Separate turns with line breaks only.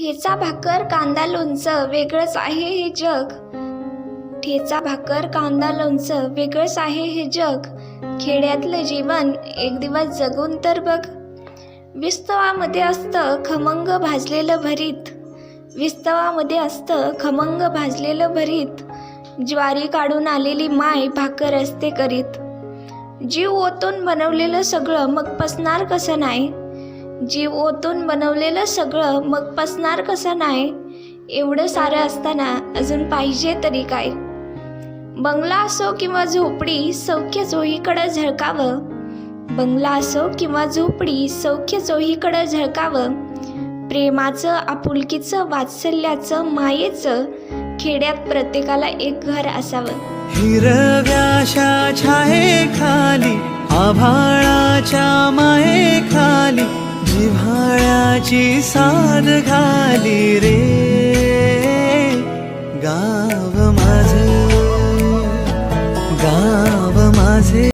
ठेचा भाकर कांदा लोणचं वेगळंच आहे हे जग. ठेचा भाकर कांदा लोणचं वेगळंच आहे हे जग. खेड्यातलं जीवन एक दिवस जगून तर बघ. विस्तवामध्ये असतं खमंग भाजलेलं भरीत. विस्तवामध्ये असतं खमंग भाजलेलं भरीत. ज्वारी काढून आलेली माय भाकर असते करीत. जीव ओतून बनवलेलं सगळं मग पसणार कसं नाही? जीव ओतून बनवलेलं सगळं मग पसणार कसं नाही? एवढं सारं असताना अजून पाहिजे तरी काय? बंगला असो किंवा झोपडी सौख्य चोहीकडं झळकावं. बंगला असो किंवा झोपडी सौख्य चोहीकडं झळकावं. प्रेमाचं आपुलकीचं वात्सल्याचं मायेचं खेड्यात प्रत्येकाला एक घर असावं.
हिरव्याशा छाये खाली आभाळाच्या माये खाली जिव्हाळ्याची साध घाली रे. गाव माझे गाव माझे.